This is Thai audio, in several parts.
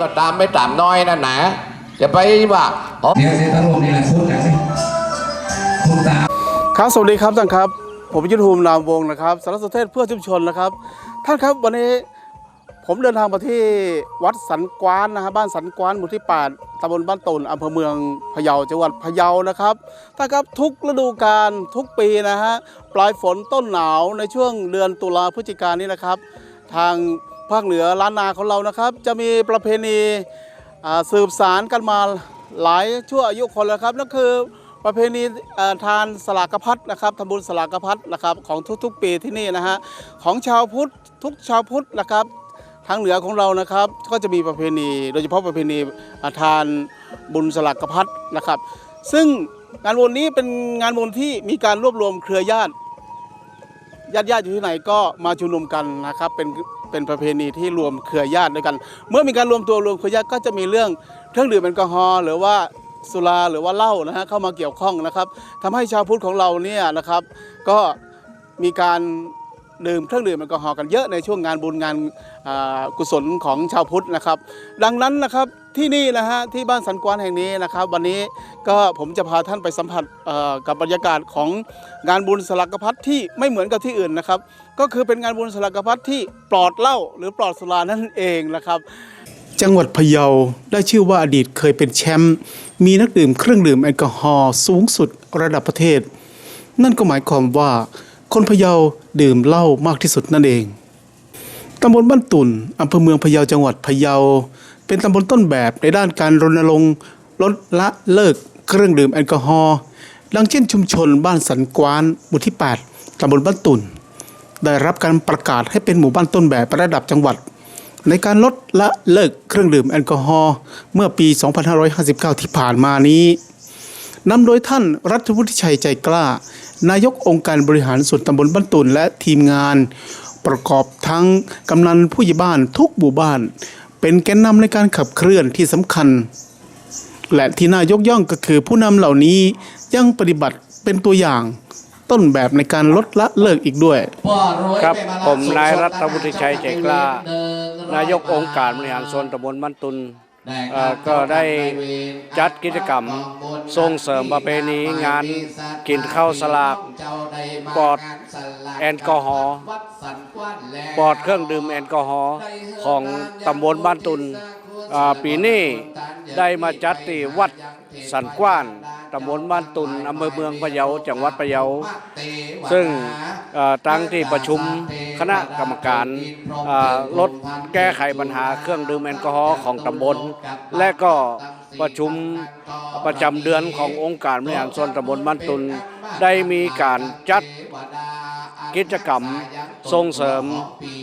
ก็ตามไม่ตามน้อยนั่นนะจะไปว่าอ๋อเดี๋ยวเซตาลงนี่แหละพูดกันสิคุณตาครับสวัสดีครับท่านครับ ผมยุทธภูมินามวงศ์นะครับสารสนเทศเพื่อชุมชนนะครับ ท่านครับวันนี้ผมเดินทางมาที่วัดสันกวานนะฮะบ้านสันกวานหมู่ที่8ตำบลบ้านตุนอำเภอเมืองพะเยาจังหวัดพะเยานะครับท่านครับทุกฤดูกาลทุกปีนะฮะปลายฝนต้นหนาวในช่วงเดือนตุลาพฤศจิกายนนี้นะครับ ทาง ภาคเหนือล้านนาของเรานะครับ จะมีประเพณีสืบสารกันมาหลายชั่วอายุคนแล้วครับนั่นคือประเพณีทานสลากพัดนะครับทำบุญสลากพัดนะครับของทุกๆ ปีที่นี่นะฮะของชาวพุทธทุกชาวพุทธนะครับทางเหนือของเรานะครับ ก็จะมีประเพณี โดยเฉพาะประเพณีทานบุญสลากพัดนะครับ ซึ่งงานบุญนี้เป็นงานบุญที่มีการรวบรวมเครือญาติ ญาติญาติๆอยู่ที่ไหนก็มาชุมนุมกันนะครับเป็นเป็นประเพณีที่รวมเครือญาติด้วยกัน เมื่อมีการรวมตัวรวมเครือญาติก็จะมีเรื่องเครื่องดื่มแอลกอฮอล์หรือว่าสุราหรือว่าเหล้านะฮะเข้ามาเกี่ยวข้องนะครับทำให้ชาวพุทธของเราเนี่ยนะครับก็มีการดื่มเครื่องดื่มแอลกอฮอล์กันเยอะในช่วงงานบุญงานกุศลของชาวพุทธนะครับ ดังนั้นนะครับ ที่นี่นะฮะที่บ้านสันกวานแห่งนี้นะครับ วันนี้ก็ผมจะพาท่านไปสัมผัสกับบรรยากาศของงานบุญสลักพัดที่ไม่เหมือนกับที่อื่นนะครับ ก็คือเป็นงานบุญสลักพัดที่ปลอดเหล้าหรือปลอดสุรานั่นเองนะครับ จังหวัดพะเยาได้ชื่อว่าอดีตเคยเป็นแชมป์มีนักดื่มเครื่องดื่มแอลกอฮอล์สูงสุดระดับประเทศ นั่นก็หมายความว่า คนพะเยาดื่มเหล้ามากที่สุดนั่นเองตำบลบ้านตุ่นอำเภอเมืองพะเยาจังหวัดพะเยา เป็นตำบลต้นแบบในด้านการรณรงค์ลดละเลิกเครื่องดื่มแอลกอฮอล์ดังเช่นชุมชนบ้านสันกวานหมู่ที่ 8ตำบลบ้านตุ่น ได้รับการประกาศให้เป็นหมู่บ้านต้นแบบระดับจังหวัด ในการลดละเลิกเครื่องดื่มแอลกอฮอล์เมื่อปี 2559 ที่ผ่านมานี้นำโดยท่านรัฐวุฒิชัยใจกล้า นายกองค์การบริหารส่วนตำบลบ้านตุนและทีมงาน ประกอบทั้งกำนันผู้ใหญ่บ้านทุกหมู่บ้าน เป็นแกนนำในการขับเคลื่อนที่สำคัญ และที่น่ายกย่องก็คือผู้นำเหล่านี้ยังปฏิบัติเป็นตัวอย่างต้นแบบในการลดละเลิกอีกด้วย ครับผมนายรัฐวุฒิชัยใจกล้า นายกองค์การบริหารส่วนตำบลมันตุน ก็ได้จัดกิจกรรมส่งเสริมประเพณีงานกินข้าวสลากปลอดแอลกอฮอล์ปลอดเครื่องดื่มแอลกอฮอล์ของตำบลบ้านตุนปีนี้ได้มาจัดที่วัดสันกว้านตำบลบ้านตุนอำเภอเมืองพะเยาจังหวัดพะเยา ซึ่งตั้งที่ประชุม คณะกรรมการลดแก้ไขปัญหาเครื่องดื่มแอลกอฮอล์ของตำบล และก็ประชุมประจำเดือนขององค์การบริหารส่วนตำบลบ้านตุนได้มีการจัด กิจกรรมส่งเสริม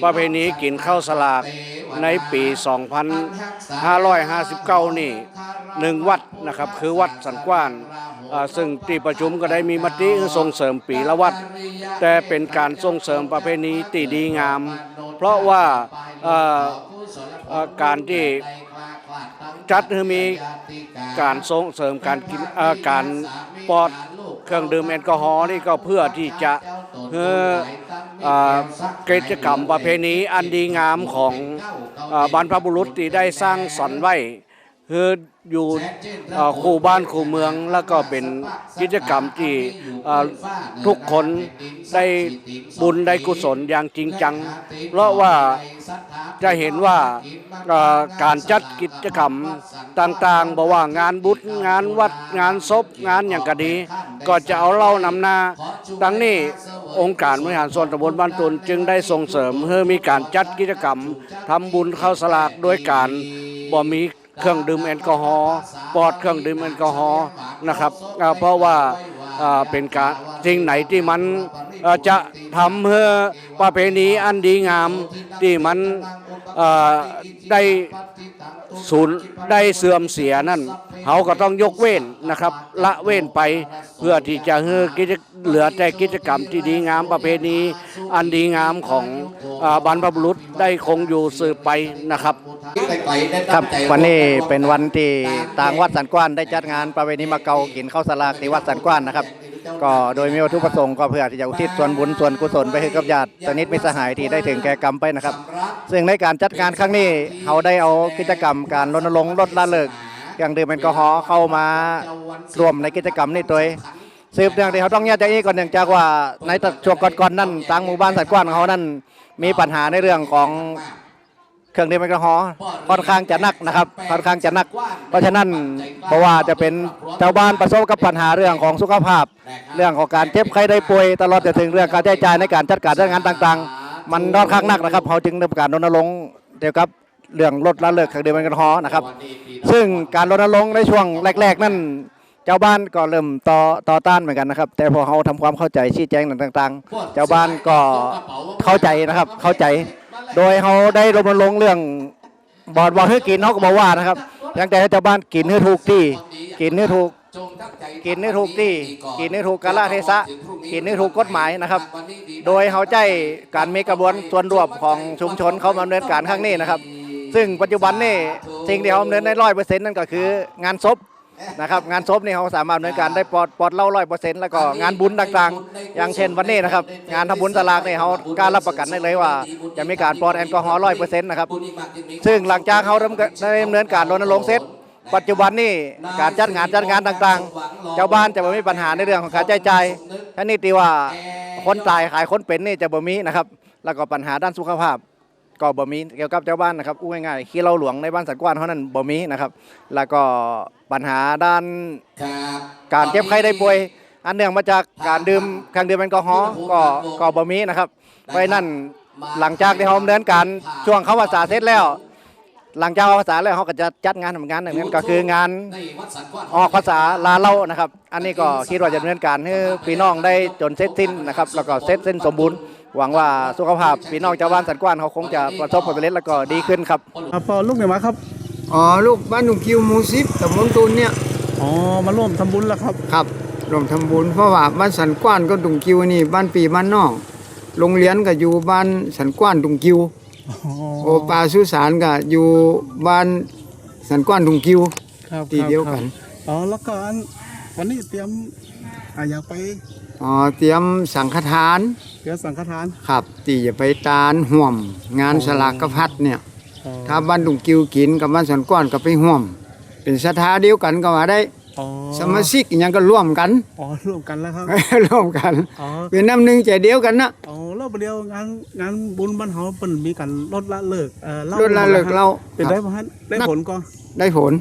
ประเพณีกินข้าวสลากในปี 2559 นี่หนึ่งวัดนะครับคือวัดสันกว้าน ซึ่งที่ประชุมก็ได้มีมติส่งเสริมปีละวัด แต่เป็นการส่งเสริมประเพณีที่ดีงาม เพราะว่าการที่จัดให้มีการส่งเสริมการกินการปอดเครื่องดื่มแอลกอฮอล์นี่ก็เพื่อที่จะ กิจกรรมประเพณีอันดีงามของบรรพบุรุษที่ได้สร้างสรรค์ไว้คือ อยู่คู่บ้านคู่เมืองแล้วก็เป็นกิจกรรมที่ทุกคนได้บุญได้กุศลอย่างจริงจัง เพราะว่าจะเห็นว่าการจัดกิจกรรมต่างๆบอกว่างานบุญงานวัดงานศพงานอย่างกดี ก็จะเอาเล่านำหน้าดังนี้องค์การบริหารส่วนตำบลบ้านตุนจึงได้ส่งเสริมให้มีการจัดกิจกรรมทำบุญเข้าสลากโดยการบ่มี เครื่องดื่มแอลกอฮอล์ปลอดเครื่องดื่มแอลกอฮอล์นะครับเพราะว่าเป็นการสิ่งไหนที่มันจะทำเพื่อประเพณีอันดีงามที่มันได้ สูญได้เสื่อมเสียนั่นเขาก็ต้องยกเว้นนะครับ ละเว้นไปเพื่อที่จะให้กิจเหลือแต่กิจกรรมที่ดีงามประเพณีอันดีงามของอบรรพบุรุษได้คงอยู่สืบไปนะครับครับวันนี้เป็นวันที่ทางวัดสันกว้านได้จัดงานประเวณีมาเกากินข้าวสลากที่วัดสันกว้านนะครับ ก็โดยมีวัตถุประสงค์ก็เพื่อที่จะอุทิศส่วนบุญส่วนกุศลไปให้กับญาติสนิทมิตรสหายที่ได้ถึงแก่กรรมไปนะครับ ซึ่งในการจัดงานครั้งนี้เขาได้เอากิจกรรมการรณรงค์ลดละเลิกเครื่องดื่มแอลกอฮอล์เข้ามารวมในกิจกรรมนี้ตัวสืบเนื่องที่เขาต้องแยกจากนี้ก่อนเนื่องจากว่าในช่วงก่อนๆนั่นทางหมู่บ้านสัตว์กว้านเขานั่นมีปัญหาในเรื่องของ เครื่องดื่มแอลกอฮอล์ค่อนข้างจะหนักนะครับค่อนข้างจะหนัก เพราะฉะนั้นเพราะว่าจะเป็นชาวบ้านประสบกับปัญหาเรื่องของสุขภาพ เรื่องของการเจ็บไข้ได้ป่วยตลอดจนถึงเรื่องการใช้จ่ายในการจัดการเรื่องงานต่างๆ มันค่อนข้างหนักนะครับเขาจึงดำเนินการรณรงค์เกี่ยวกับเรื่องลดละเลิกเครื่องดื่มแอลกอฮอล์นะครับ ซึ่งการรณรงค์ในช่วงแรก ๆ นั่นเจ้าบ้านก็เริ่มต่อต่อต้านเหมือนกันนะครับ แต่พอเขาทำความเข้าใจชี้แจงต่างๆ เจ้าบ้านก็เข้าใจนะครับเข้าใจ โดยเขาได้รณรงค์เรื่องบอดว่าให้กินเขาก็บอกว่านะครับยังแต่ให้ชาวบ้านกินให้ถูกที่กินให้ถูกกินให้ถูกที่กินให้ถูกกาลเทศะกินให้ถูกกฎหมายนะครับ โดยเขาใจการมีกระบวนส่วนรวมของชุมชนเขามาดำเนินการข้างนี้นะครับ ซึ่งปัจจุบันนี่สิ่งที่เขาดำเนินในร้อยเปอร์เซ็นต์นั่นก็คืองานศพ นะครับงานศพนี่เขาสามารถดำเนินการได้ปลอดปลอดเล่าร้อยเปอร์เซ็นต์แล้วก็งานบุญต่างๆ อย่างเช่นวันนี้นะครับงานทำบุญสลากนี่เขากล้ารรับประกันได้เลยว่า จะมีการปลอดแอลกอฮอล์ร้อยเปอร์เซ็นต์นะครับซึ่งหลังจากเขาดำได้ดำเนินการรณรงค์เสร็จปัจจุบันนี่การจัดงานจัดงานต่างๆ เจ้าบ้านจะไม่มีปัญหาในเรื่องของการใช้จ่ายท่านี่ตีว่าคนตายขายคนเป็นนี่จะบ่มีนะครับ แล้วก็ปัญหาด้านสุขภาพ ก็บ่มีเกี่ยวกับเจ้าบ้านนะครับอู้ง่ายๆขี้เหล้าหลวงในบ้านสัตว์กว้านเท่านั้นบ่มีนะครับ แล้วก็ ปัญหาด้านการเจ็บไข้ได้ป่วย อันเนื่องมาจากการดื่มเครื่องดื่มแอลกอฮอล์ก็ก็บ่มีนะครับเพราะฉะนั้นหลังจากที่เขาดำเนินการช่วงเข้าภาษาเสร็จแล้ว หลังจากเข้าภาษาแล้วเขาก็จะจัดงานทำงานหนึ่งนั้นก็คืองานออกภาษาลาเล่านะครับ อันนี้ก็คิดว่าจะดำเนินการให้พี่น้องได้จนเสร็จสิ้นนะครับแล้วก็เสร็จสิ้นสมบูรณ์หวังว่าสุขภาพพี่น้องชาวบ้านสันกว้านเขาคงจะประสบผลสำเร็จแล้วก็ดีขึ้นครับอะพอลูกเนี่ยมาครับ อ๋อลูกบ้านหนุ่มคิวหมูซิปตำบลตูนเนี่ยอ๋อมาร่วมทำบุญแล้วครับ ครับรวมทำบุญเพราะว่าบ้านสันกว้านก็ดุงคิวนี่บ้านปีบ้านนอกโรงเรียนก็อยู่บ้านสันกว้านดุงคิวอ๋อโอปลาสุสานก็อยู่บ้านสันกว้านดุงคิวครับที่เดียวกันครับอ๋อแล้วก็อันวันนี้เตรียมอะอยากไปอ๋อเตรียมสังฆทานเตรียมสังฆทานครับตีจะไปตานห่วมงานสลากกพัดเนี่ยอ๋อ ถ้าบ้านดุงคิวกินกับบ้านสันกว้านก็ไปห่วม เป็นสถาเดียวกันก็ว่าได้ อ๋อสมาชิกอิหยังก็ร่วมกัน อ๋อร่วมกันแล้วครับ ร่วมกัน อ๋อ เป็นน้ำหนึ่งใจเดียวกันนะอ๋อแล้วประเดี๋ยวงานงานบุญบ้านเฮาเปิ้นมีการลดละเลิกเอ่อเหาลดละเลิกเหล้าเป็นได้บ่ฮะได้ผลก็ได้ผล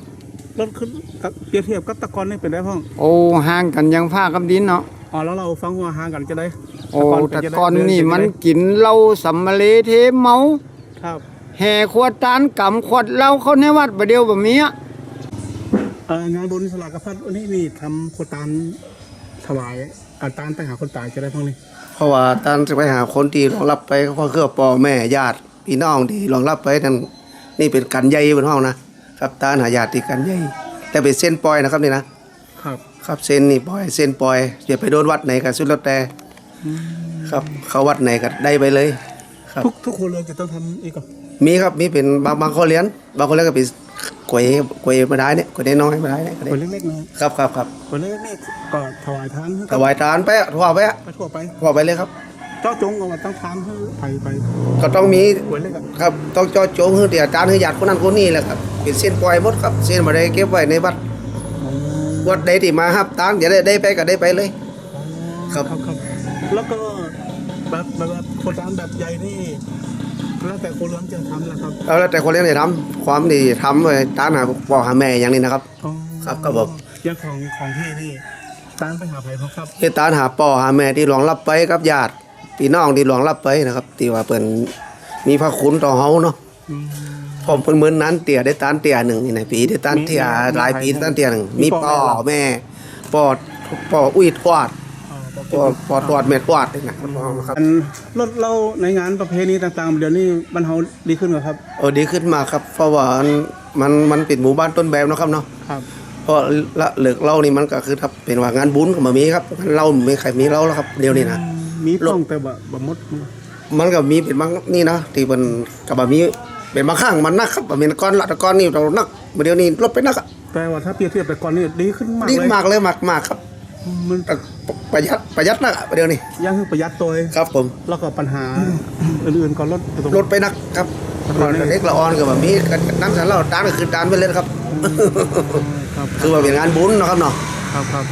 ลดขึ้นกับเปรียบเทียบกับแตะกอนนี่เป็นได้พ่องโอ้ห่างกันยังผ้ากับดินเนาะอ๋อแล้วเราฟังว่าห่างกันจะได้โอ้เป็แต่จะได้ก่อนเดินี่จะได้มันกินเหล้าสัมมาเลเทเมาครับ แห่ขวดตานกำขวดเหล้าเข้าในวัดประเดียวแบบนี้อะเอ่องานบุญสลากกระพัดวันนี้นี่ทำโคตานถวายอาตานไปหาคนตายจะได้พ่องนี่เพราะว่าตอนจะไปหาคนที่รองรับไปก็คือพ่อแม่ญาติพี่น้องที่รองรับไปนั่นนี่เป็นกันใหญ่บนห้องนะครับตานหาญาติที่กันใหญ่แต่เป็นเส้นปล่อยนะครับนี่นะครับครับเส้นนี่ปล่อยเส้นปล่อยอย่าไปโดนวัดไหนกันสุดแล้วแต่ครับเขาวัดไหนก็ได้ไปเลย ครับทุกทุกคนเลยจะต้องทำอีกก่อน มีครับมีเป็นบางบางคนเรียนบางคนเรียนก็เป็นกวยกวยมาได้เนี่ยกวยน้อยๆมาได้เนี่ยก็ได้คนเล็กๆนะครับครับครับคนเล็กๆนี่ก็ถวายทานให้ถกับวายทานไปอะทั่วไปอะไปทั่วไปทั่วไปเลยครับ เจ้าจงเอามาตั้งทานให้ไปไปก็ต้องมีคนเล็กอะครับต้องจอโจงคือเดียวจานคือหยาดคนนั้นคนนี้แหละครับเป็นเส้นปล่อยหมดครับเส้นมาได้เก็บไว้ในวัดวัดใดที่มาฮับตานอย่าได้ได้ไปก็ได้ไปเลย ครับ ครับครับแล้วก็แบบแบบแบบโคตานแบบใหญ่นี่ แล้วแต่คนเลี้ยงจะทำนะครับเอาแล้วแต่คนเลี้ยงได้ทำความดีทำไว้ตานหาพ่อหาแม่อย่างนี้นะครับอ๋อครับครับผมอย่างของของพี่นี่ตานไปหาไผ่เขาครับที่ตานหาพ่อหาแม่ที่หลวงรับไปกับญาติพี่น้องที่หลวงรับไปนะครับที่ว่าเปิ่นมีพระคุณต่อเฮาเนาะอืมผมเพิ่นเหมือนนั้นเตี่ยได้ตานเตี่ยหนึ่งนี่นะปีได้ตานเตี่ยมีหลายปีมีได้ตานเตี่ยหนึ่งมีมีพ่พ่ออแม่ปอดปออุ้ยทวด อ๋อปอปอทวดแม่ทวดนี่นะครับครับอันรถเราในงานประเพณีต่างๆ เดี๋ยวนี้บรรเทาดีขึ้นกว่าครับเออดีขึ้นมากครับ เพราะว่ามันมันเป็นหมู่บ้านต้นแบบเนาะครับเนาะครับเพราะละเหลือกเหล่านี่มันก็คือถ้าเป็นว่างานบุญก็มามีครับเหล่าไม่ใครมีเหล่าแล้วครับเดี๋ยวนี้นะมีป้องแต่บ่บ่หมดมันก็มีเป็นบางนี่นะที่มันก็บ่มีเป็นบางข้างมันนักครับบ่เป็นก้อนละแต่ก้อนนี่เรานักเดี๋ยวนี้ลดไปนักอะแต่ว่าถ้าเปรียบเทียบแต่ก่อนนี่ดีขึ้นมากดีเลยมากเลยมากมากครับ มันประหยัดประหยัดนักอะประเดี๋ยวนี้ยังคือประหยัดตัวเองครับผมแล้วก็ปัญหาอื่นๆก็ลดตรงลดไปนักครับตอนเล็กละออนก็แบบมีน้ำสันเราดานก็คือดานไปเลยครับครับคือว่าเป็นงานบุญเนาะครับเนาะครับครับ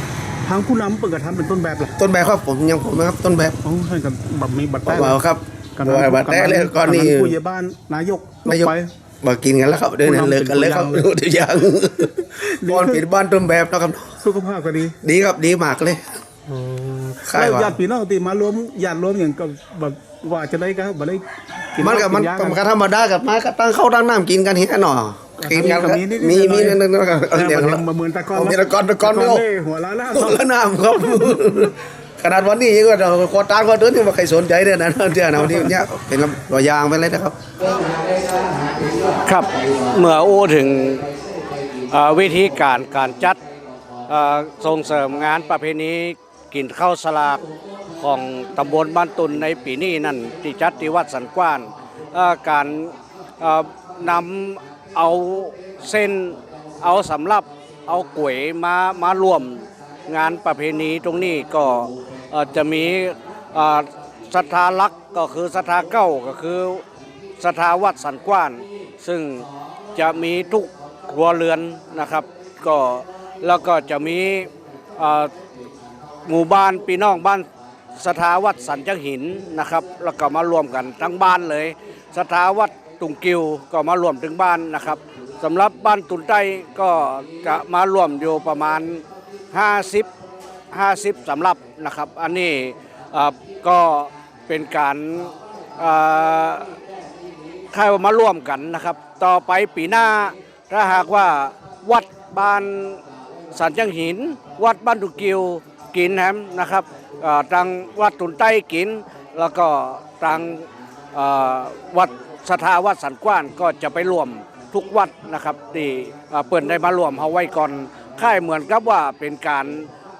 ทางผู้นำเปิดกระทำเป็นต้นแบบเหรอต้นแบบครับผมยังผมนะครับต้นแบบโอ้ให้กับแบบมีบัตรบอแต้กว่าครับกำบอกว่าบัตรแต้เลยก่อนนี้กำผู้ใหญ่บ้านนายกนายกไป มากินกันแล้วครับเดินเลิกกันเลยครับผู้นำเป็นตัวตัวอย่างดีก่อนปิดบ้านต้นแบบเนาะครับ สุขภาพก็ดี ดีครับดีมากเลยใช่แล้วว่ะญาติพี่น้องที่มารวมญาติรวมอย่างกับแบบว่าจะได้ก็บ่ได้กิมันกับมันยามันก็ธรรมดากับมาก็ตั้งเข้าตั้งน้ำกินกันเฮียหน่อกินกันก็มีนิดมีๆหน่มีอยๆนั่นนั่นนั่นแต่เดี๋ยวมันเรามาเหมือนตะกอนเอามีตะกอนตะกอนไม่เอาเล่หัวล้านหน้าหัวละน้ำครับขนาดวันนี้ยังว่าเราควอตานควอเดินยังว่าใครสนใจเนี่ยนะเดี๋ยวนะวันนี้เนี่ยเป็นตัวอย่างไปเลยนะครับ ครับเมื่ออู้ถึงวิธีการการจัดส่งเสริมงานประเพณีกินข้าวสลากของตำบลบ้านตุนในปีนี้นั่นที่จัดที่วัดสันกว้านการนำเอาเส้นเอาสำรับเอาก๋วยมามารวมงานประเพณีตรงนี้ก็จะมีศรัทธาลักษ์ก็คือศรัทธาเก้าก็คือสถาวัดสันกว้าน ซึ่งจะมีทุกครัวเรือนนะครับ ก็แล้วก็จะมีหมู่บ้านพี่น้องบ้านสถาวัดสันจังหินนะครับ แล้วก็มารวมกันทั้งบ้านเลย สถาวัดตุงกิวก็มารวมถึงบ้านนะครับสำหรับบ้านตุนใต้ก็จะมารวมอยู่ประมาณ 50 50สำหรับนะครับ อันนี้ก็เป็นการ เอ่อค่ายว่ามาร่วมกันนะครับ ต่อไปปีหน้าถ้าหากว่าวัดบ้านสันจังหิน วัดบ้านตุกิวกินแฮมนะครับเอ่อทางวัดตุนใต้กิน แล้วก็ทางวัดสถาวัดสันกว้านก็จะไปร่วมทุกวัดนะครับที่เปิดได้มาร่วมเอาไว้ก่อนค่ายเหมือนกับว่าเป็นการ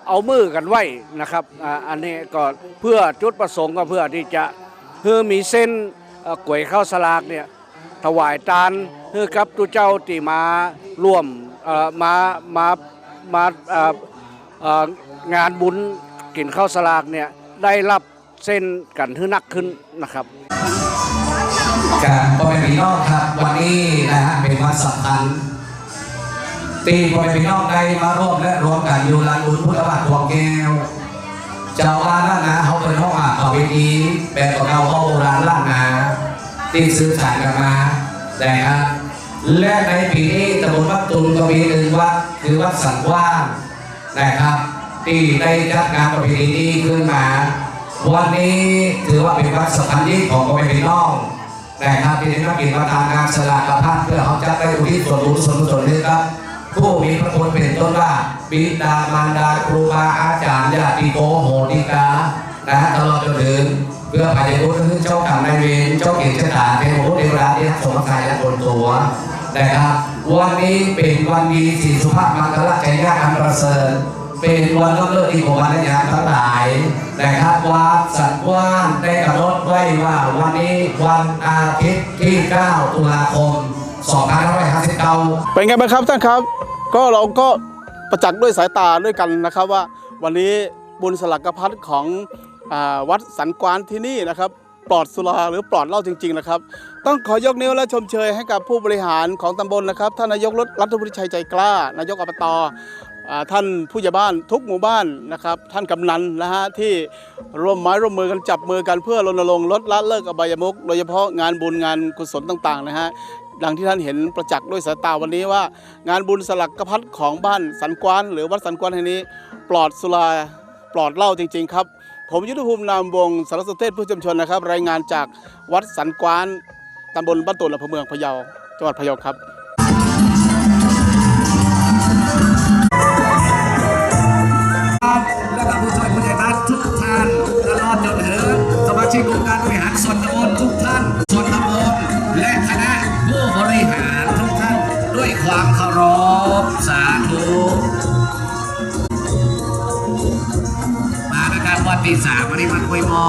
เอามือกันไว้นะครับอันนี้ก็เพื่อจุดประสงค์ก็เพื่อที่จะคือมีเส้น กล้วยข้าวสลากเนี่ยถวายทานคือกับตุเจ้าที่มาร่วมมามามางานบุญกินข้าวสลากเนี่ยได้รับเส้นกันให้นักขึ้นนะครับกับพ่อแม่พี่น้องครับวันนี้นะฮะเป็นวันสำคัญตีพ่อแม่พี่น้องได้มาร่วมและรวมกันอยู่ลานบุญพุทธบาทดวงแก้วเจ้าอาล้านนาเขาเป็นห้องอาเขาเวทีแบบของเราเขาโบราณล้านนา ที่ซื้อขายกันมานะครับ และในปีนี้ตำบลวัดตุนก็มีหนึ่งวัดคือวัดสันกว้างนะครับที่ได้จัดงานประเพณีนี้ขึ้นมา วันนี้ถือว่าเป็นวันสำคัญยิ่ของพ่อแม่พี่น้องนะครับที่ได้รับกินประทานงานสลากกระพัดเพื่อเขาจะได้อุทิศส่วนบุญส่วนกุศลให้ครับผู้มีพระคุณเป็นต้นว่าบิดามารดาครูบาอาจารย์ญาติโกโหติกานะฮะตลอดจนถึง เพื่อภายในบุญคือเจ้ากรรมนายเวรเจ้าเกียรติชะตาเทวบุตรเทวดาที่ทักสมกายและคนตัวนะครับวันนี้เป็นวันดีสีสุภาพมังคลใจยากอันประเสริฐเป็นวันเริ่มเลิกดีของวันและยามทั้งหลายนะครับวัดสัตว์ว่านได้กำหนดไว้ว่าวันนี้วันอาทิตย์ที่ 9 ตุลาคม2559เป็นไงบ้างครับท่านครับ ก็เราก็ประจักษ์ด้วยสายตาด้วยกันนะครับว่าวันนี้บุญสลักพัดของ วัดสันกวานที่นี่นะครับ ปลอดสุราหรือปลอดเหล้าจริง ๆ นะครับ ต้องขอยกนิ้วและชมเชยให้กับผู้บริหารของตำบลนะครับท่านนายกรัฐมนตรีชัยใจกล้า นายกอบตท่านผู้ใหญ่บ้านทุกหมู่บ้านนะครับ ท่านกำนันนะฮะที่ร่วมไม้ร่วมมือกันจับมือกันเพื่อรณรงค์ลดละเลิกอบายมุกโดยเฉพาะงานบุญงานกุศลต่างๆนะฮะดังที่ท่านเห็นประจักษ์ด้วยสายตาวันนี้ว่า งานบุญสลักกระพัดของบ้านสันกวานหรือวัดสันกวานแห่งนี้ ปลอดสุราปลอดเหล้าจริง ๆ ครับ ผมยุทธภูมินามวงสารสนเทศผู้ชมชนนะครับ รายงานจากวัดสันกวานตำบลบ้านตุนอำเภอเมืองพะเยาจังหวัดพะเยาครับและก็ผู้ช่วยผู้ใหญ่บ้านทุกท่านตลอดจนถึงสมาชิกองค์การบริหารส่วนตำบลทุกท่านส่วนตำบลและคณะผู้บริหารทุกท่าน ด้วยความเคารพสาธ ตีสามวันนี้มาคุยมอ